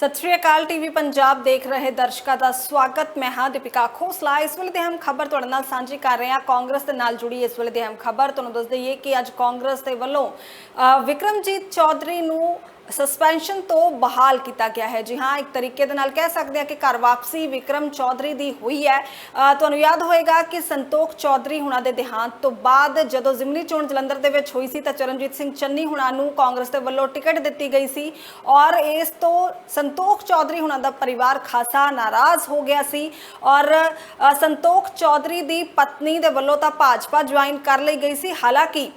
ਸਤਿ ਸ਼੍ਰੀ ਅਕਾਲ ਟੀਵੀ ਪੰਜਾਬ ਦੇਖ ਰਹੇ ਦਰਸ਼ਕਾਂ ਦਾ ਸਵਾਗਤ। ਮੈਂ ਹਾਂ ਦੀਪਿਕਾ ਖੋਸਲਾ। ਇਸ ਵੇਲੇ ਦੇ ਹਮ ਖਬਰ ਤੁਹਾਡੇ ਨਾਲ ਸਾਂਝੀ ਕਰ ਰਹੇ ਹਾਂ। ਕਾਂਗਰਸ ਦੇ ਨਾਲ ਜੁੜੀ ਇਸ ਵੇਲੇ ਦੇ ਹਮ ਖਬਰ। ਤੁਹਾਨੂੰ ਦੱਸ ਦਈਏ ਕਿ ਅੱਜ ਕਾਂਗਰਸ ਦੇ ਵੱਲੋਂ ਅ, ਵਿਕਰਮਜੀਤ ਚੌਧਰੀ ਨੂੰ ਸਸਪੈਂਸ਼ਨ ਤੋਂ ਬਹਾਲ ਕੀਤਾ ਗਿਆ ਹੈ। ਜੀ ਹਾਂ, ਇੱਕ ਤਰੀਕੇ ਦੇ ਨਾਲ ਕਹਿ ਸਕਦੇ ਹਾਂ ਕਿ ਘਰ ਵਾਪਸੀ ਵਿਕਰਮ ਚੌਧਰੀ ਦੀ ਹੋਈ ਹੈ। ਤੁਹਾਨੂੰ ਯਾਦ ਹੋਏਗਾ ਕਿ ਸੰਤੋਖ ਚੌਧਰੀ ਹੁਣਾਂ ਦੇ ਦੇਹਾਂਤ ਤੋਂ ਬਾਅਦ ਜਦੋਂ ਜ਼ਿਮਨੀ ਚੋਣ ਜਲੰਧਰ ਦੇ ਵਿੱਚ ਹੋਈ ਸੀ ਤਾਂ ਚਰਨਜੀਤ ਸਿੰਘ ਚੰਨੀ ਹੁਣਾਂ ਨੂੰ ਕਾਂਗਰਸ ਦੇ ਵੱਲੋਂ ਟਿਕਟ ਦਿੱਤੀ ਗਈ ਸੀ ਔਰ ਇਸ ਤੋਂ ਸੰਤੋਖ ਚੌਧਰੀ ਹੁਣਾਂ ਦਾ ਪਰਿਵਾਰ ਖਾਸਾ ਨਾਰਾਜ਼ ਹੋ ਗਿਆ ਸੀ ਔਰ ਸੰਤੋਖ ਚੌਧਰੀ ਦੀ ਪਤਨੀ ਦੇ ਵੱਲੋਂ ਤਾਂ ਭਾਜਪਾ ਜੁਆਇਨ ਕਰ ਲਈ ਗਈ ਸੀ। ਹਾਲਾਂਕਿ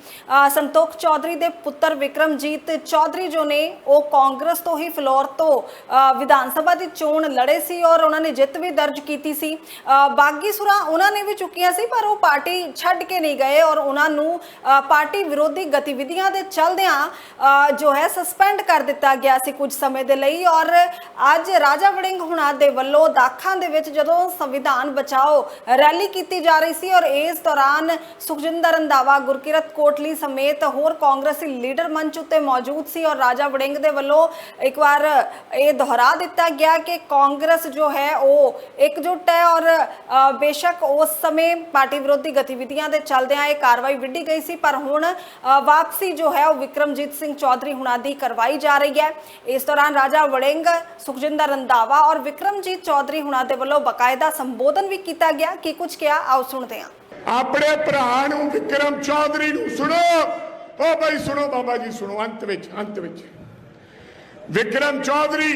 ਸੰਤੋਖ ਚੌਧਰੀ ਦੇ ਪੁੱਤਰ ਵਿਕਰਮਜੀਤ ਚੌਧਰੀ ਜੋ ਨੇ ਉਹ ਕਾਂਗਰਸ ਤੋਂ ਹੀ ਫਲੋਰ ਤੋਂ ਅ, ਵਿਧਾਨ ਸਭਾ ਦੀ ਚੋਣ ਲੜੇ ਸੀ ਔਰ ਉਹਨਾਂ ਨੇ ਜਿੱਤ ਵੀ ਦਰਜ ਕੀਤੀ ਸੀ। ਅ, ਬਾਗੀ ਸੁਰਾ ਉਹਨਾਂ ਨੇ ਵੀ ਚੁੱਕੀਆਂ ਸੀ ਪਰ ਉਹ ਪਾਰਟੀ ਛੱਡ ਕੇ ਨਹੀਂ ਗਏ ਔਰ ਉਹਨਾਂ ਨੂੰ ਪਾਰਟੀ ਵਿਰੋਧੀ ਗਤੀਵਿਧੀਆਂ ਦੇ ਚਲਦਿਆਂ ਜੋ ਹੈ ਸਸਪੈਂਡ ਕਰ ਦਿੱਤਾ ਗਿਆ ਸੀ ਕੁਝ ਸਮੇਂ ਦੇ ਲਈ। ਔਰ ਅੱਜ ਰਾਜਾ ਵੜਿੰਗ ਹੁਣਾਂ ਦੇ ਵੱਲੋਂ ਦਾਖਾਂ ਦੇ ਵਿੱਚ ਜਦੋਂ ਸੰਵਿਧਾਨ ਬਚਾਓ ਰੈਲੀ ਕੀਤੀ ਜਾ ਰਹੀ ਸੀ ਔਰ ਇਸ ਦੌਰਾਨ ਸੁਖਜਿੰਦਰ ਰੰਧਾਵਾ ਗੁਰਕਿਰਤ ਕੋਟਲੀ ਸਮੇਤ ਹੋਰ ਕਾਂਗਰਸੀ ਲੀਡਰ ਮੰਚ ਉੱਤੇ ਮੌਜੂਦ ਸੀ ਔਰ ਰਾਜਾ ਵੜਿੰਗ ਦੇ ਵੱਲੋਂ ਇੱਕ ਵਾਰ ਇਹ ਦੁਹਰਾ ਦਿੱਤਾ ਗਿਆ ਕਿ ਕਾਂਗਰਸ ਜੋ ਹੈ ਉਹ ਇਕਜੁੱਟ ਹੈ ਔਰ ਬੇਸ਼ੱਕ ਉਸ ਸਮੇਂ ਪਾਰਟੀ ਵਿਰੋਧੀ ਗਤੀਵਿਧੀਆਂ ਦੇ ਚੱਲਦਿਆਂ ਇਹ ਕਾਰਵਾਈ ਵਿੱਢੀ ਗਈ ਸੀ, ਪਰ ਹੁਣ ਵਾਪਸੀ ਜੋ ਹੈ ਉਹ ਵਿਕਰਮਜੀਤ ਸਿੰਘ ਚੌਧਰੀ ਹੁਣਾਂ ਦੀ ਕਰਵਾਈ ਜਾ ਰਹੀ ਹੈ। ਇਸ ਦੌਰਾਨ ਰਾਜਾ ਵੜਿੰਗ, ਸੁਖਜਿੰਦਰ ਰੰਧਾਵਾ ਔਰ ਵਿਕਰਮਜੀਤ ਚੌਧਰੀ ਹੁਣਾਂ ਦੇ ਵੱਲੋਂ ਬਕਾਇਦਾ ਸੰਬੋਧਨ ਵੀ ਕੀਤਾ ਗਿਆ। ਕਿ ਕੁਝ ਕਿਹਾ? ਆਓ ਸੁਣਦੇ ਹਾਂ। ਆਪਣੇ ਭਰਾ ਨੂੰ ਵਿਕਰਮ ਚੌਧਰੀ ਨੂੰ ਸੁਣੋ। ਉਹ ਭਾਈ ਸੁਣੋ ਬਾਬਾ ਜੀ, ਸੁਣੋ, ਅੰਤ ਵਿੱਚ ਅੰਤ ਵਿੱਚ। ਵਿਕਰਮ ਚੌਧਰੀ,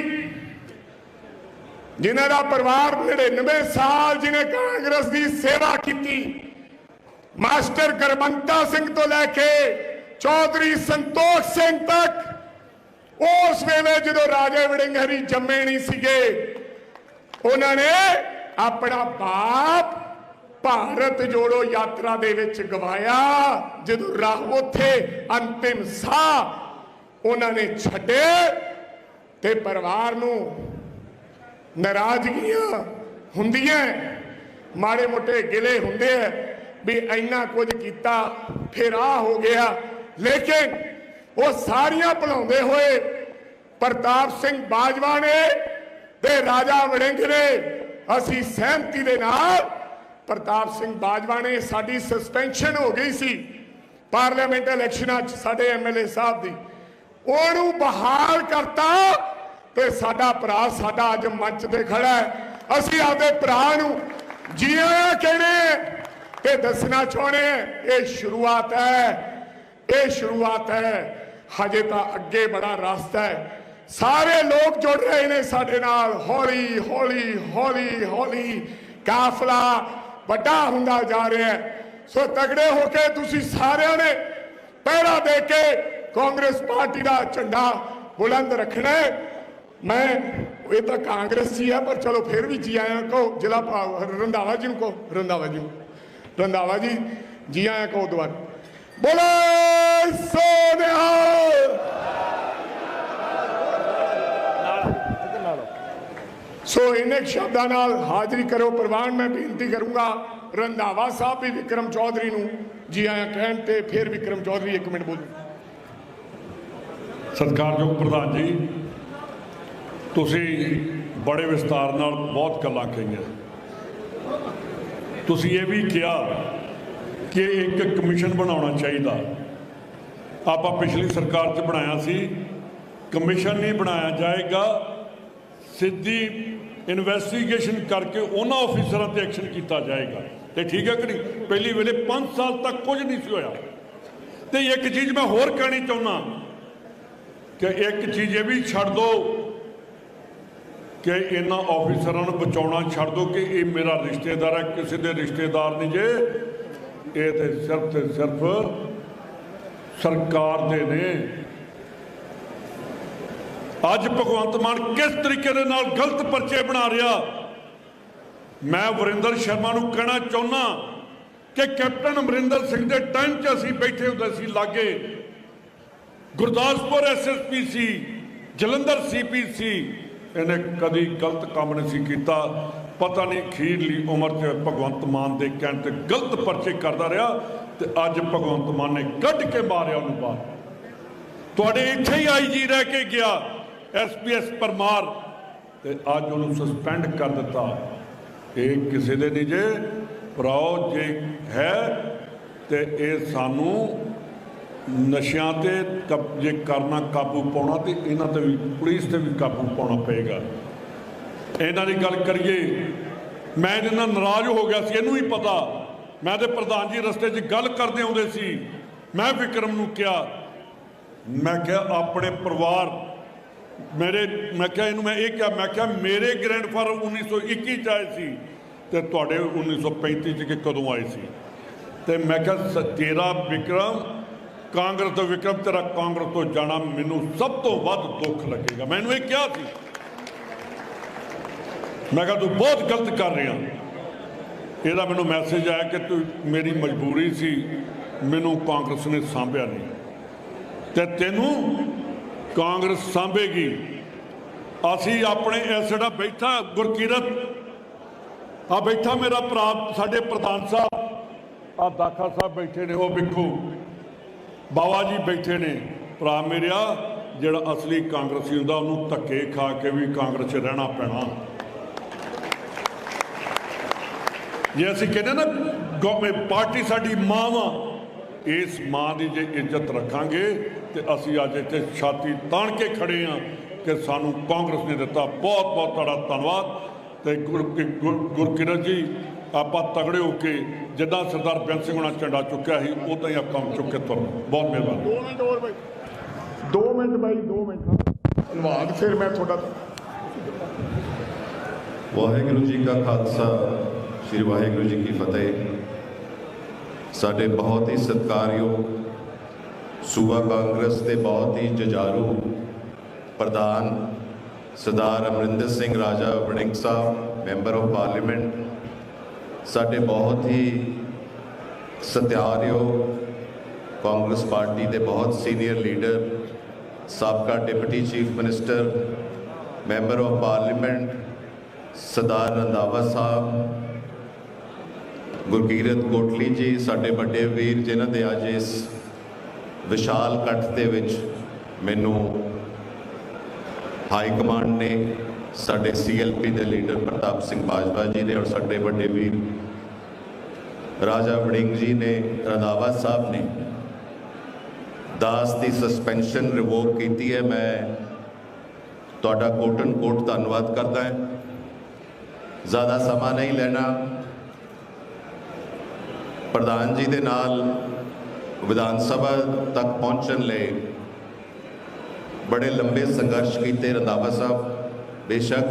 ਜਿਨ੍ਹਾਂ ਦਾ ਪਰਿਵਾਰ 99 ਸਾਲ ਜਿਨੇ ਕਾਂਗਰਸ ਦੀ ਸੇਵਾ ਕੀਤੀ, ਮਾਸਟਰ ਗਰਮੰਤਾ ਸਿੰਘ ਤੋਂ ਲੈ ਕੇ ਚੌਧਰੀ ਸੰਤੋਖ ਸਿੰਘ ਤੱਕ, ਉਸ ਵੇਲੇ ਜਦੋਂ ਰਾਜੇ ਵੜਿੰਗਰੀ ਜੰਮੇ ਨਹੀਂ ਸੀਗੇ, ਉਹਨਾਂ ਨੇ ਆਪਣਾ ਬਾਪ ਭਾਰਤ ਜੋੜੋ ਯਾਤਰਾ ਦੇ ਵਿੱਚ ਗਵਾਇਆ। ਜਦੋਂ ਰਾਹ ਉੱਥੇ ਅੰਤਿਮ ਸਾਹ ਉਹਨਾਂ ਨੇ ਛੱਡੇ ਤੇ ਪਰਿਵਾਰ ਨੂੰ ਨਾਰਾਜ਼ਗੀਆਂ ਹੁੰਦੀਆਂ ਮਾੜੇ ਮੋਟੇ ਗਿਲੇ ਹੁੰਦੇ ਆ ਵੀ ਇੰਨਾ ਕੁਝ ਕੀਤਾ, ਫਿਰ ਆ ਹੋ ਗਿਆ। ਲੇਕਿਨ ਉਹ ਸਾਰੀਆਂ ਭੁਲਾਉਂਦੇ ਹੋਏ ਪ੍ਰਤਾਪ ਸਿੰਘ ਬਾਜਵਾ ਨੇ ਤੇ ਰਾਜਾ ਵੜਿੰਗ ਨੇ, ਅਸੀਂ ਸਹਿਮਤੀ ਦੇ ਨਾਲ ਪ੍ਰਤਾਪ ਸਿੰਘ ਬਾਜਵਾ ਨੇ ਸਾਡੀ ਸਸਪੈਂਸ਼ਨ ਹੋ ਗਈ ਸੀ। ਪਾਰਲੀਮੈਂਟ ਇਲੈਕਸ਼ਨਾਂ 'ਚ ਸਾਡੇ ਐਮਐਲਏ ਸਾਹਿਬ ਦੀ। ਉਹਨੂੰ ਬਹਾਲ ਕਰਤਾ ਤੇ ਸਾਡਾ ਭਰਾ ਸਾਡਾ ਅੱਜ ਮੰਚ ਤੇ ਖੜਾ ਹੈ। ਅਸੀਂ ਆਪਦੇ ਭਰਾ ਨੂੰ ਜੀ ਕਹਿੰਦੇ ਤੇ ਦੱਸਣਾ ਚਾਹੁੰਦੇ ਇਹ ਸ਼ੁਰੂਆਤ ਹੈ। ਇਹ ਸ਼ੁਰੂਆਤ ਹੈ। ਹਜੇ ਤਾਂ ਅੱਗੇ ਬੜਾ ਰਸਤਾ ਹੈ। ਸਾਰੇ ਲੋਕ ਜੁੜ ਰਹੇ ਨੇ ਸਾਡੇ ਨਾਲ। ਹੌਲੀ ਹੌਲੀ ਹੌਲੀ ਹੌਲੀ ਕਾਫਲਾ ਵੱਡਾ ਹੁੰਦਾ ਜਾ ਰਿਹਾ ਹੈ। ਸੋ ਤਗੜੇ ਹੋ ਕੇ ਤੁਸੀਂ ਸਾਰਿਆਂ ਨੇ ਪਹਿਰਾ ਦੇ ਕੇ ਕਾਂਗਰਸ ਪਾਰਟੀ ਦਾ ਝੰਡਾ ਬੁਲੰਦ ਰੱਖਣਾ ਮੈਂ ਇਹ ਤਾਂ ਕਾਂਗਰਸ ਜੀ ਹੈ ਪਰ ਚਲੋ ਫਿਰ ਵੀ ਜੀ ਆਇਆਂ ਕਹੋ ਜ਼ਿਲ੍ਹਾ ਰੰਧਾਵਾ ਜੀ ਨੂੰ ਕਹੋ, ਰੰਧਾਵਾ ਜੀ ਨੂੰ। ਰੰਧਾਵਾ ਜੀ ਜੀ ਆਇਆਂ ਕਹੋ ਦੁਬਾਰਾ। ਬੋਲੇ ਸੋਨਿਹਾਲ ਸੋ ਇਹਨੇ ਸ਼ਬਦਾਂ ਨਾਲ ਹਾਜ਼ਰੀ ਕਰੋ। ਪ੍ਰਵਾਨ ਮੈਂ ਬੇਨਤੀ ਕਰੂੰਗਾ, ਰੰਧਾਵਾ ਸਾਹਿਬ ਵੀ ਵਿਕਰਮ ਚੌਧਰੀ ਨੂੰ ਜੀ ਆਇਆਂ ਕਹਿਣ ਤੇ ਫਿਰ ਵਿਕਰਮ ਚੌਧਰੀ ਇੱਕ ਮਿੰਟ ਬੋਲੋ। ਸਤਿਕਾਰਯੋਗ ਪ੍ਰਧਾਨ ਜੀ, ਤੁਸੀਂ ਬੜੇ ਵਿਸਤਾਰ ਨਾਲ ਬਹੁਤ ਗੱਲਾਂ ਕਹੀਆਂ। ਤੁਸੀਂ ਇਹ ਵੀ ਕਿਹਾ ਕਿ ਇੱਕ ਕਮਿਸ਼ਨ ਬਣਾਉਣਾ ਚਾਹੀਦਾ। ਆਪਾਂ ਪਿਛਲੀ ਸਰਕਾਰ 'ਚ ਬਣਾਇਆ ਸੀ। ਕਮਿਸ਼ਨ ਨਹੀਂ ਬਣਾਇਆ ਜਾਏਗਾ। ਸਿੱਧੀ ਇਨਵੈਸਟੀਗੇਸ਼ਨ ਕਰਕੇ ਉਹਨਾਂ ਅਫੀਸਰਾਂ ਤੇ ਐਕਸ਼ਨ ਕੀਤਾ ਜਾਏਗਾ। ਤੇ ਠੀਕ ਹੈ ਕਿ ਨਹੀਂ? ਪਹਿਲੀ ਵੇਲੇ 5 ਸਾਲ ਤੱਕ ਕੁਝ ਨਹੀਂ ਸੀ ਹੋਇਆ। ਤੇ ਇੱਕ ਚੀਜ਼ ਮੈਂ ਹੋਰ ਕਹਿਣੀ ਚਾਹੁੰਦਾ। ਕਿ ਇੱਕ ਚੀਜ਼ ਇਹ ਵੀ ਛੱਡ ਦੋ ਕਿ ਇਹਨਾਂ ਆਫੀਸਰਾਂ ਨੂੰ ਬਚਾਉਣਾ ਛੱਡ ਦੋ ਕਿ ਇਹ ਮੇਰਾ ਰਿਸ਼ਤੇਦਾਰ ਹੈ, ਕਿਸੇ ਦੇ ਰਿਸ਼ਤੇਦਾਰ ਨਹੀਂ ਜੇ। ਇਹ ਤੇ ਸਿਰਫ ਤੇ ਸਿਰਫ ਸਰਕਾਰ ਦੇ ਨੇ। ਅੱਜ ਭਗਵੰਤ ਮਾਨ ਕਿਸ ਤਰੀਕੇ ਦੇ ਨਾਲ ਗਲਤ ਪਰਚੇ ਬਣਾ ਰਿਹਾ? ਮੈਂ ਵਰਿੰਦਰ ਸ਼ਰਮਾ ਨੂੰ ਕਹਿਣਾ ਚਾਹੁੰਦਾ ਕਿ ਕੈਪਟਨ ਅਮਰਿੰਦਰ ਸਿੰਘ ਦੇ ਟਾਈਮ 'ਚ ਅਸੀਂ ਬੈਠੇ ਹੁੰਦੇ ਸੀ ਲਾਗੇ। ਗੁਰਦਾਸਪੁਰ ਐਸਐਸਪੀ ਸੀ, ਜਲੰਧਰ ਸੀਪੀ ਸੀ, ਇਹਨੇ ਕਦੀ ਗਲਤ ਕੰਮ ਨਹੀਂ ਸੀ ਕੀਤਾ। ਪਤਾ ਨਹੀਂ ਖੀਰਲੀ ਉਮਰ 'ਚ ਭਗਵੰਤ ਮਾਨ ਦੇ ਕਹਿਣ ਤੇ ਗਲਤ ਪਰਚੇ ਕਰਦਾ ਰਿਹਾ ਤੇ ਅੱਜ ਭਗਵੰਤ ਮਾਨ ਨੇ ਕੱਢ ਕੇ ਮਾਰਿਆ ਉਹਨੂੰ ਬਾਹਰ। ਤੁਹਾਡੇ ਇੱਥੇ ਹੀ ਆਈਜੀ ਰਹਿ ਕੇ ਗਿਆ ਐਸਪੀਐਸ ਪਰਮਾਰ ਤੇ ਅੱਜ ਉਹਨੂੰ ਸਸਪੈਂਡ ਕਰ ਦਿੱਤਾ। ਇਹ ਕਿਸੇ ਦੇ ਨਹੀਂ ਜੇ, ਭਰਾਓ, ਜੇ ਹੈ ਤੇ ਇਹ ਸਾਨੂੰ ਨਸ਼ਿਆਂ ਤੇ ਜੇ ਕਰਨਾ ਕਾਬੂ ਪਾਉਣਾ ਤੇ ਇਹਨਾਂ ਤੇ ਵੀ, ਪੁਲਿਸ ਤੇ ਵੀ ਕਾਬੂ ਪਾਉਣਾ ਪਏਗਾ। ਇਹਨਾਂ ਦੀ ਗੱਲ ਕਰੀਏ, ਮੈਂ ਇਹਦੇ ਨਾਲ ਨਾਰਾਜ਼ ਹੋ ਗਿਆ ਸੀ, ਇਹਨੂੰ ਹੀ ਪਤਾ। ਮੈਂ ਤੇ ਪ੍ਰਧਾਨ ਜੀ ਰਸਤੇ 'ਚ ਗੱਲ ਕਰਦੇ ਆਉਂਦੇ ਸੀ। ਮੈਂ ਵਿਕਰਮ ਨੂੰ ਕਿਹਾ, ਮੈਂ ਕਿਹਾ, ਆਪਣੇ ਪਰਿਵਾਰ, ਮੇਰੇ, ਮੈਂ ਕਿਹਾ, ਇਹਨੂੰ ਮੈਂ ਇਹ ਕਿਹਾ, ਮੈਂ ਕਿਹਾ, ਮੇਰੇ ਗ੍ਰੈਂਡਫਾਦਰ 1921 ਚ ਆਏ ਸੀ ਤੇ ਤੁਹਾਡੇ 1935 ਚ ਕਿ ਕਦੋਂ ਆਏ ਸੀ? ਤੇ ਮੈਂ ਕਿਹਾ, ਸ- ਤੇਰਾ ਵਿਕਰਮ ਕਾਂਗਰਸ ਤੋਂ ਵਿਕਰਮ ਤੇਰਾ ਕਾਂਗਰਸ ਤੋਂ ਜਾਣਾ ਮੈਨੂੰ ਸਭ ਤੋਂ ਵੱਧ ਦੁੱਖ ਲੱਗੇਗਾ। ਮੈਨੂੰ ਇਹ ਕਿਹਾ ਸੀ। ਮੈਂ ਕਿਹਾ, ਤੂੰ ਬਹੁਤ ਗਲਤ ਕਰ ਰਿਹਾ। ਇਹਦਾ ਮੈਨੂੰ ਮੈਸੇਜ ਆਇਆ ਕਿ ਤੂੰ ਮੇਰੀ ਮਜਬੂਰੀ ਸੀ। ਮੈਨੂੰ ਕਾਂਗਰਸ ਨੇ ਸਾਂਭਿਆ ਨਹੀਂ। ਤੇ ਤੈਨੂੰ ਕਾਂਗਰਸ ਸਾਂਭੇਗੀ। ਅਸੀਂ ਆਪਣੇ ਇਸ ਜਿਹੜਾ ਬੈਠਾ ਗੁਰਕੀਰਤ, ਆ ਬੈਠਾ ਮੇਰਾ ਭਰਾ ਸਾਡੇ ਪ੍ਰਧਾਨ ਸਾਹਿਬ, ਆ ਦਾਖਾ ਸਾਹਿਬ ਬੈਠੇ ਨੇ, ਉਹ ਵੇਖੋ। ਬਾਬਾ ਜੀ ਬੈਠੇ ਨੇ। ਭਰਾ ਮੇਰਿਆ, ਜਿਹੜਾ ਅਸਲੀ ਕਾਂਗਰਸੀ ਹੁੰਦਾ, ਉਹਨੂੰ ਧੱਕੇ ਖਾ ਕੇ ਵੀ ਕਾਂਗਰਸ 'ਚ ਰਹਿਣਾ ਪੈਣਾ। ਜੇ ਅਸੀਂ ਕਹਿੰਦੇ ਨਾ ਗੌਰਮੈਂਟ ਪਾਰਟੀ ਸਾਡੀ ਮਾਂ ਵਾ, ਇਸ ਮਾਂ ਦੀ ਜੇ ਇੱਜ਼ਤ ਰੱਖਾਂਗੇ, ਤੇ ਅਸੀਂ ਅੱਜ ਇੱਥੇ ਛਾਤੀ ਤਾਣ ਕੇ ਖੜੇ ਆ ਕਿ ਸਾਨੂੰ ਕਾਂਗਰਸ ਨੇ ਦਿੱਤਾ ਬਹੁਤ ਬਹੁਤ ਤੁਹਾਡਾ ਧੰਨਵਾਦ। ਤੇ ਗੁਰ- ਗੁਰ- ਜੀ ਆਪਾਂ ਤਗੜੇ ਹੋ ਕੇ ਜਿੱਦਾਂ ਸਰਦਾਰ ਬੇਅੰਤ ਸਿੰਘ ਹੋਣਾ ਝੰਡਾ ਚੁੱਕਿਆ ਸੀ ਉਦਾਂ ਹੀ ਆਪਾਂ ਚੁੱਕ ਕੇ ਤੁਰ ਬਹੁਤ ਮਿਹਰਬਾਨੀ। 2 ਮਿੰਟ ਹੋਰ ਬਾਈ। 2 ਮਿੰਟ ਬਾਈ 2 ਮਿੰਟ। ਧੰਨਵਾਦ ਫਿਰ ਮੈਂ ਤੁਹਾਡਾ ਵਾਹਿਗੁਰੂ ਜੀ ਕਾ ਖਾਲਸਾ ਸ੍ਰੀ ਵਾਹਿਗੁਰੂ ਜੀ ਕੀ ਫਤਿਹ। ਸਾਡੇ ਬਹੁਤ ਹੀ ਸਤਿਕਾਰਯੋਗ ਸੂਬਾ ਕਾਂਗਰਸ ਦੇ ਬਹੁਤ ਹੀ ਜਜਾਰੂ ਪ੍ਰਧਾਨ Sardar Amarinder Singh Raja Warring Sahib member of parliament ਸਾਡੇ ਬਹੁਤ ਹੀ ਸਤਿਆਰਯੋਗ ਕਾਂਗਰਸ ਪਾਰਟੀ ਦੇ ਬਹੁਤ ਸੀਨੀਅਰ ਲੀਡਰ, ਸਾਬਕਾ deputy chief minister, member of parliament, Sardar Randhawa Sahib, Gurkirat Kotli ji, ਸਾਡੇ ਵੱਡੇ ਵੀਰ ਜਿਨ੍ਹਾਂ ਦੇ ਅੱਜ ਇਸ ਵਿਸ਼ਾਲ ਇਕੱਠ ਦੇ ਵਿੱਚ ਮੈਨੂੰ ਹਾਈ ਕਮਾਂਡ ਨੇ ਸਾਡੇ ਸੀਐਲਪੀ ਦੇ ਲੀਡਰ ਪ੍ਰਤਾਪ ਸਿੰਘ ਬਾਜਵਾ ਜੀ ਨੇ ਔਰ ਸਾਡੇ ਵੱਡੇ ਵੀਰ ਰਾਜਾ ਵੜਿੰਗ ਜੀ ਨੇ, ਰੰਧਾਵਾ ਸਾਹਿਬ ਨੇ ਦਾਸ ਦੀ ਸਸਪੈਂਸ਼ਨ ਰਿਵੋਕ ਕੀਤੀ ਹੈ। ਮੈਂ ਤੁਹਾਡਾ ਕੋਟਨ ਕੋਟ ਧੰਨਵਾਦ ਕਰਦਾ ਹਾਂ। ਜ਼ਿਆਦਾ ਸਮਾਂ ਨਹੀਂ ਲੈਣਾ। ਪ੍ਰਧਾਨ ਜੀ ਦੇ ਨਾਲ ਵਿਧਾਨ ਸਭਾ ਤੱਕ ਪਹੁੰਚਣ ਲਈ ਬੜੇ ਲੰਬੇ ਸੰਘਰਸ਼ ਕੀਤੇ ਰੰਧਾਵਾ ਸਾਹਿਬ। ਬੇਸ਼ੱਕ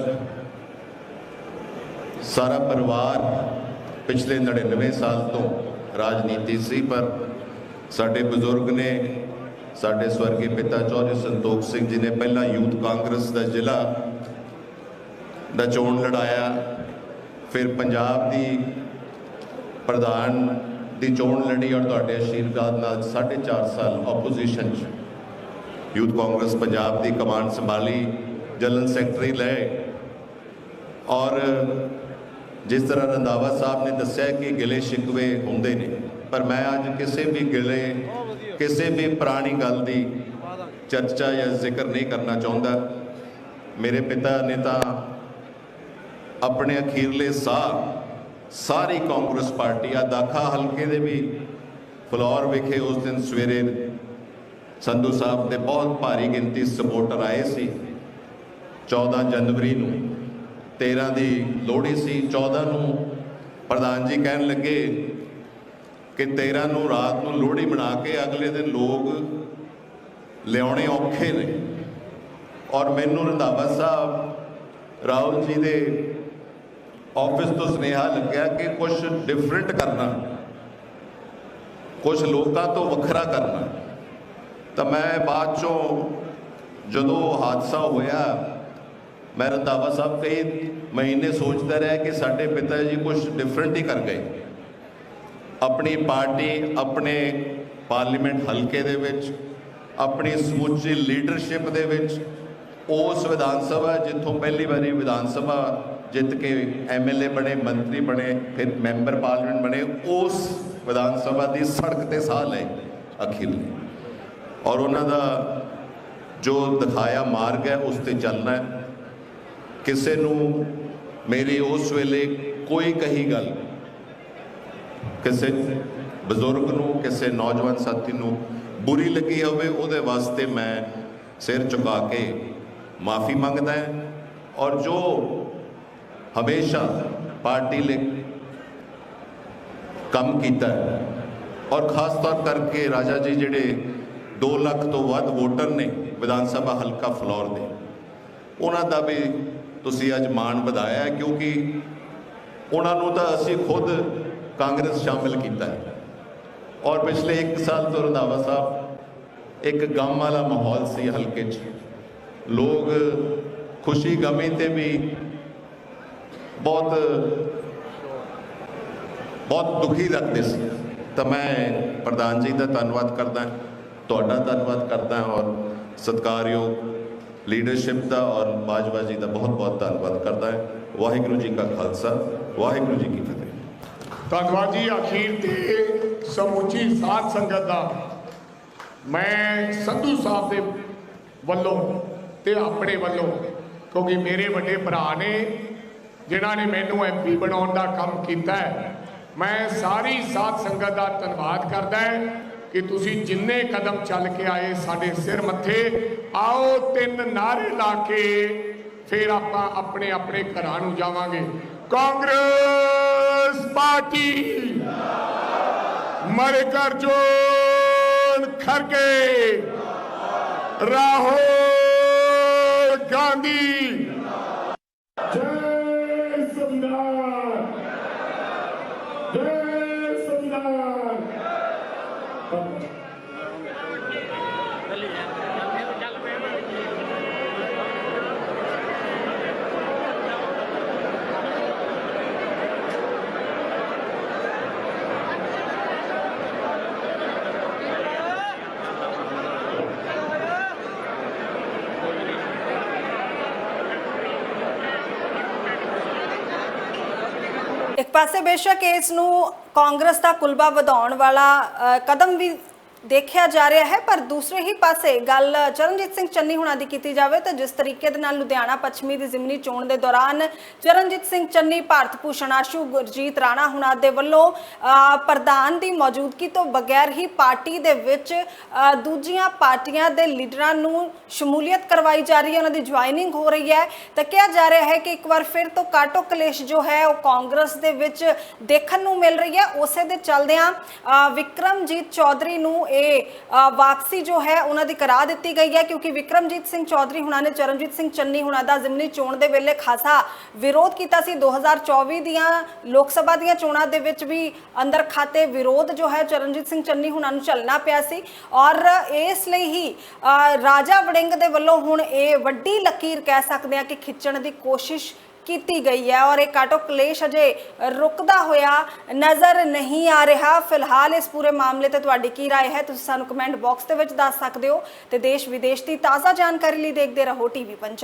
ਸਾਰਾ ਪਰਿਵਾਰ ਪਿਛਲੇ 99 ਸਾਲ ਤੋਂ ਰਾਜਨੀਤੀ ਸੀ, ਪਰ ਸਾਡੇ ਬਜ਼ੁਰਗ ਨੇ, ਸਾਡੇ ਸਵਰਗੀ ਪਿਤਾ ਚੌਧਰੀ ਸੰਤੋਖ ਸਿੰਘ ਜੀ ਨੇ ਪਹਿਲਾਂ ਯੂਥ ਕਾਂਗਰਸ ਦਾ ਜ਼ਿਲ੍ਹਾ ਦਾ ਚੋਣ ਲੜਾਇਆ, ਫਿਰ ਪੰਜਾਬ ਦੀ ਪ੍ਰਧਾਨ ਦੀ ਚੋਣ ਲੜੀ ਔਰ ਤੁਹਾਡੇ ਆਸ਼ੀਰਵਾਦ ਨਾਲ 4.5 ਸਾਲ ਆਪੋਜੀਸ਼ਨ 'ਚ ਯੂਥ ਕਾਂਗਰਸ ਪੰਜਾਬ ਦੀ ਕਮਾਂਡ ਸੰਭਾਲੀ। ਜਨਰਲ ਸੈਕਟਰੀ ਲਏ ਔਰ ਜਿਸ ਤਰ੍ਹਾਂ ਰੰਧਾਵਾ ਸਾਹਿਬ ਨੇ ਦੱਸਿਆ ਕਿ ਗਿਲੇ ਸ਼ਿਕਵੇ ਹੁੰਦੇ ਨੇ, ਪਰ ਮੈਂ ਅੱਜ ਕਿਸੇ ਵੀ ਗਿਲੇ, ਕਿਸੇ ਵੀ ਪੁਰਾਣੀ ਗੱਲ ਦੀ ਚਰਚਾ ਜਾਂ ਜ਼ਿਕਰ ਨਹੀਂ ਕਰਨਾ ਚਾਹੁੰਦਾ। ਮੇਰੇ ਪਿਤਾ ਨੇ ਤਾਂ ਆਪਣੇ ਅਖੀਰਲੇ ਸਾਹ ਸਾਰੀ ਕਾਂਗਰਸ ਪਾਰਟੀ ਆ ਦਾਖਾ ਹਲਕੇ ਦੇ ਵੀ ਫਲੋਰ ਵਿਖੇ ਉਸ ਦਿਨ ਸਵੇਰੇ ਸੰਧੂ ਸਾਹਿਬ ਦੇ ਬਹੁਤ ਭਾਰੀ ਗਿਣਤੀ ਸਪੋਰਟਰ ਆਏ ਸੀ। 14 ਜਨਵਰੀ ਨੂੰ 13 ਦੀ ਲੋਹੜੀ ਸੀ 14 ਨੂੰ ਪ੍ਰਧਾਨ ਜੀ ਕਹਿਣ ਲੱਗੇ ਕਿ 13 ਨੂੰ ਰਾਤ ਨੂੰ ਲੋਹੜੀ ਬਣਾ ਕੇ ਅਗਲੇ ਦਿਨ ਲੋਕ ਲਿਆਉਣੇ ਔਖੇ ਨੇ। ਔਰ ਮੈਨੂੰ ਰੰਧਾਵਾ ਸਾਹਿਬ, ਰਾਹੁਲ ਜੀ ਦੇ ਆਫਿਸ ਤੋਂ ਸੁਨੇਹਾ ਲੱਗਿਆ ਕਿ ਕੁਝ ਡਿਫਰੈਂਟ ਕਰਨਾ ਕੁਝ ਲੋਕਾਂ ਤੋਂ ਵੱਖਰਾ ਕਰਨਾ। ਤਾਂ ਮੈਂ ਬਾਅਦ ਚੋਂ ਜਦੋਂ ਹਾਦਸਾ ਹੋਇਆ ਮੈਂ ਰੰਧਾਵਾ ਸਾਹਿਬ ਕਈ ਮਹੀਨੇ ਸੋਚਦਾ ਰਿਹਾ ਕਿ ਸਾਡੇ ਪਿਤਾ ਜੀ ਕੁਝ ਡਿਫਰੈਂਟ ਹੀ ਕਰ ਗਏ। ਆਪਣੀ ਪਾਰਟੀ, ਆਪਣੇ ਪਾਰਲੀਮੈਂਟ ਹਲਕੇ ਦੇ ਵਿੱਚ, ਆਪਣੀ ਸਮੁੱਚੀ ਲੀਡਰਸ਼ਿਪ ਦੇ ਵਿੱਚ, ਉਸ ਵਿਧਾਨ ਸਭਾ ਜਿੱਥੋਂ ਪਹਿਲੀ ਵਾਰੀ ਵਿਧਾਨ ਸਭਾ ਜਿੱਤ ਕੇ ਐਮਐਲਏ ਬਣੇ, ਮੰਤਰੀ ਬਣੇ, ਫਿਰ ਮੈਂਬਰ ਪਾਰਲੀਮੈਂਟ ਬਣੇ, ਉਸ ਵਿਧਾਨ ਸਭਾ ਦੀ ਸੜਕ ਤੇ ਸਾਹ ਲਏ ਅਖੀਰਲੇ ਔਰ ਉਹਨਾਂ ਦਾ ਜੋ ਦਿਖਾਇਆ ਮਾਰਗ ਹੈ, ਉਸ ਤੇ ਚੱਲਣਾ ਹੈ। ਕਿਸੇ ਨੂੰ ਮੇਰੀ ਉਸ ਵੇਲੇ ਕੋਈ ਕਹੀ ਗੱਲ ਕਿਸੇ ਬਜ਼ੁਰਗ ਨੂੰ, ਕਿਸੇ ਨੌਜਵਾਨ ਸਾਥੀ ਨੂੰ ਬੁਰੀ ਲੱਗੀ ਹੋਵੇ, ਉਹਦੇ ਵਾਸਤੇ ਮੈਂ ਸਿਰ ਝੁਕਾ ਕੇ ਮਾਫੀ ਮੰਗਦਾ ਹਾਂ। ਔਰ ਜੋ ਹਮੇਸ਼ਾ ਪਾਰਟੀ ਲਈ ਕੰਮ ਕੀਤਾ ਹੈ, ਔਰ ਖਾਸ ਤੌਰ ਕਰਕੇ ਰਾਜਾ ਜੀ ਜਿਹੜੇ 2 ਲੱਖ ਤੋਂ ਵੱਧ ਵੋਟਰ ਨੇ ਵਿਧਾਨ ਸਭਾ ਹਲਕਾ ਫਲੋਰ ਦੇ, ਉਹਨਾਂ ਦਾ ਵੀ ਤੁਸੀਂ ਅੱਜ ਮਾਣ ਵਧਾਇਆ ਕਿਉਂਕਿ ਉਹਨਾਂ ਨੂੰ ਤਾਂ ਅਸੀਂ ਖੁਦ ਕਾਂਗਰਸ ਸ਼ਾਮਿਲ ਕੀਤਾ ਹੈ। ਔਰ ਪਿਛਲੇ 1 ਸਾਲ ਤੋਂ ਰੰਧਾਵਾ ਸਾਹਿਬ ਇੱਕ ਗਮ ਵਾਲਾ ਮਾਹੌਲ ਸੀ ਹਲਕੇ 'ਚ। ਲੋਕ ਖੁਸ਼ੀ ਗਮੀ ਤੇ ਵੀ ਬਹੁਤ ਬਹੁਤ ਦੁਖੀ ਲੱਗਦੇ ਸੀ। ਤਾਂ ਮੈਂ ਪ੍ਰਧਾਨ ਜੀ ਦਾ ਧੰਨਵਾਦ ਕਰਦਾ, ਤੁਹਾਡਾ ਧੰਨਵਾਦ ਕਰਦਾ ਔਰ ਸਤਿਕਾਰਯੋਗ ਲੀਡਰਸ਼ਿਪ ਦਾ ਔਰ ਬਾਜਵਾ ਜੀ ਦਾ ਬਹੁਤ ਬਹੁਤ ਧੰਨਵਾਦ ਕਰਦਾ ਹੈ। ਵਾਹਿਗੁਰੂ ਜੀ ਕਾ ਖਾਲਸਾ, ਵਾਹਿਗੁਰੂ ਜੀ ਕੀ ਫਤਿਹ। ਧੰਨਵਾਦ ਜੀ ਅਖੀਰ ਤੇ ਸਮੁੱਚੀ ਸਾਧ ਸੰਗਤ ਦਾ। ਮੈਂ ਸੰਧੂ ਸਾਹਿਬ ਦੇ ਵੱਲੋਂ ਤੇ ਆਪਣੇ ਵੱਲੋਂ, ਕਿਉਂਕਿ ਮੇਰੇ ਵੱਡੇ ਭਰਾ ਨੇ, ਜਿਨ੍ਹਾਂ ਨੇ ਮੈਨੂੰ ਐਮਪੀ ਬਣਾਉਣ ਦਾ ਕੰਮ ਕੀਤਾ ਹੈ, ਮੈਂ ਸਾਰੀ ਸਾਧ ਸੰਗਤ ਦਾ ਧੰਨਵਾਦ ਕਰਦਾ ਹਾਂ। ਕਿ ਤੁਸੀਂ ਜਿੰਨੇ ਕਦਮ ਚੱਲ ਕੇ ਆਏ ਸਾਡੇ ਸਿਰ ਮੱਥੇ, ਆਓ ਤਿੰਨ ਨਾਰੇ ਲਾ ਕੇ ਫਿਰ ਆਪਾਂ ਆਪਣੇ ਆਪਣੇ ਘਰਾਂ ਨੂੰ ਜਾਵਾਂਗੇ। ਕਾਂਗਰਸ ਪਾਰਟੀ ਮਰਕਰਜੋਨ ਖਰਗੇ ਰਾਹੁਲ ਗਾਂਧੀ। ਜੈ ਸੰਵਿਧਾਨ ਜੈ Thank you. ਇੱਕ ਪਾਸੇ ਬੇਸ਼ੱਕ ਇਸ ਨੂੰ ਕਾਂਗਰਸ ਦਾ ਕੁਲਬਾ ਵਧਾਉਣ ਵਾਲਾ ਕਦਮ ਵੀ ਦੇਖਿਆ ਜਾ ਰਿਹਾ ਹੈ, ਪਰ ਦੂਸਰੇ ਹੀ ਪਾਸੇ ਗੱਲ ਚਰਨਜੀਤ ਸਿੰਘ ਚੰਨੀ ਹੁਣਾਂ ਦੀ ਕੀਤੀ ਜਾਵੇ ਤਾਂ ਜਿਸ ਤਰੀਕੇ ਦੇ ਨਾਲ ਲੁਧਿਆਣਾ ਪੱਛਮੀ ਦੀ ਜ਼ਿਮਨੀ ਚੋਣ ਦੇ ਦੌਰਾਨ ਚਰਨਜੀਤ ਸਿੰਘ ਚੰਨੀ, ਭਾਰਤ ਭੂਸ਼ਣ ਆਸ਼ੂ, ਗੁਰਜੀਤ ਰਾਣਾ ਹੁਣਾਂ ਦੇ ਵੱਲੋਂ ਪ੍ਰਧਾਨ ਦੀ ਮੌਜੂਦਗੀ ਤੋਂ ਬਗੈਰ ਹੀ ਪਾਰਟੀ ਦੇ ਵਿੱਚ ਦੂਜੀਆਂ ਪਾਰਟੀਆਂ ਦੇ ਲੀਡਰਾਂ ਨੂੰ ਸ਼ਮੂਲੀਅਤ ਕਰਵਾਈ ਜਾ ਰਹੀ ਹੈ, ਉਹਨਾਂ ਦੀ ਜੁਆਇਨਿੰਗ ਹੋ ਰਹੀ ਹੈ। ਤਾਂ ਕਿਹਾ ਜਾ ਰਿਹਾ ਹੈ ਕਿ ਇੱਕ ਵਾਰ ਫਿਰ ਤੋਂ ਕਾਟੋ ਕਲੇਸ਼ ਜੋ ਹੈ, ਉਹ ਕਾਂਗਰਸ ਦੇ ਵਿੱਚ ਦੇਖਣ ਨੂੰ ਮਿਲ ਰਹੀ ਹੈ। ਉਸੇ ਦੇ ਚੱਲਦਿਆਂ ਵਿਕਰਮਜੀਤ ਚੌਧਰੀ ਨੂੰ ਇਹ ਵਾਪਸੀ ਜੋ ਹੈ, ਉਹਨਾਂ ਦੀ ਕਰਾ ਦਿੱਤੀ ਗਈ ਹੈ, ਕਿਉਂਕਿ ਵਿਕਰਮਜੀਤ ਸਿੰਘ ਚੌਧਰੀ ਹੁਣਾਂ ਨੇ, ਚਰਨਜੀਤ ਸਿੰਘ ਚੰਨੀ ਹੁਣਾਂ ਦਾ ਜ਼ਿਮਨੀ ਚੋਣ ਦੇ ਵੇਲੇ ਖਾਸਾ ਵਿਰੋਧ ਕੀਤਾ ਸੀ। 2024 ਦੀਆਂ ਲੋਕ ਸਭਾ ਦੀਆਂ ਚੋਣਾਂ ਦੇ ਵਿੱਚ ਵੀ ਅੰਦਰ ਖਾਤੇ ਵਿਰੋਧ ਜੋ ਹੈ, ਚਰਨਜੀਤ ਸਿੰਘ ਚੰਨੀ ਹੁਣਾਂ ਨੂੰ ਝੱਲਣਾ ਪਿਆ ਸੀ। ਔਰ ਇਸ ਲਈ ਹੀ ਰਾਜਾ ਵੜਿੰਗ ਦੇ ਵੱਲੋਂ ਹੁਣ ਇਹ ਵੱਡੀ ਲਕੀਰ ਕਹਿ ਸਕਦੇ ਆ ਕਿ ਖਿੱਚਣ ਦੀ ਕੋਸ਼ਿਸ਼ ਕੀਤੀ ਗਈ ਹੈ ਔਰ ਇਹ ਕਾਟੋ ਕਲੇਸ਼ ਅਜੇ ਰੁਕਦਾ ਹੋਇਆ ਨਜ਼ਰ ਨਹੀਂ ਆ ਰਿਹਾ ਫਿਲਹਾਲ ਇਸ ਪੂਰੇ ਮਾਮਲੇ ਤੇ ਤੁਹਾਡੀ ਕੀ رائے ਹੈ ਤੁਸੀਂ ਸਾਨੂੰ ਕਮੈਂਟ ਬਾਕਸ ਦੇ ਵਿੱਚ ਦੱਸ ਸਕਦੇ ਹੋ ਤੇ ਦੇਸ਼ ਵਿਦੇਸ਼ ਦੀ ਤਾਜ਼ਾ ਜਾਣਕਾਰੀ ਲਈ ਦੇਖਦੇ ਰਹੋ ਟੀਵੀ ਪੰਜਾਬ